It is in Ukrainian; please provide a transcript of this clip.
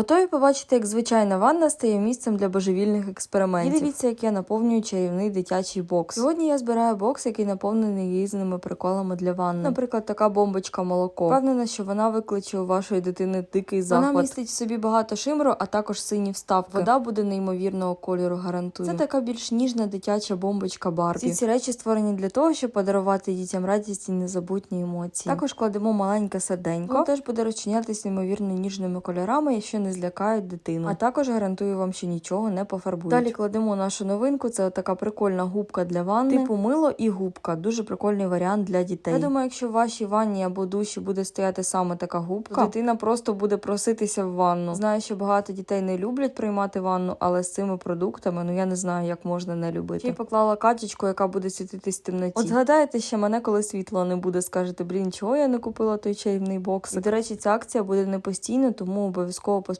Готові побачити, як звичайна ванна стає місцем для божевільних експериментів. І дивіться, як я наповнюю чарівний дитячий бокс. Сьогодні я збираю бокс, який наповнений різними приколами для ванни. Наприклад, така бомбочка молоко. Впевнена, що вона викличе у вашої дитини дикий захват. Вона містить в собі багато шимру, а також сині вставки. Вода буде неймовірного кольору, гарантую. Це така більш ніжна дитяча бомбочка Барбі. Всі ці речі створені для того, щоб подарувати дітям радість і незабутні емоції. Також кладемо маленьке серденько. Воно теж буде розчинятися неймовірно ніжними кольорами, якщо не злякають дитину. А також гарантую вам, що нічого не пофарбують. Далі кладемо нашу новинку. Це така прикольна губка для ванни. Типу мило і губка. Дуже прикольний варіант для дітей. Я думаю, якщо в вашій ванні або душі буде стояти саме така губка, то дитина просто буде проситися в ванну. Знаю, що багато дітей не люблять приймати ванну, але з цими продуктами ну я не знаю, як можна не любити. Ще й поклала качечку, яка буде світитись в темноті. От згадаєте ще мене, коли світло не буде, скажете, блін, чого я не купила той чарівний бокс. І, до речі, ця акція буде не постійно, тому обов'язково поспішайте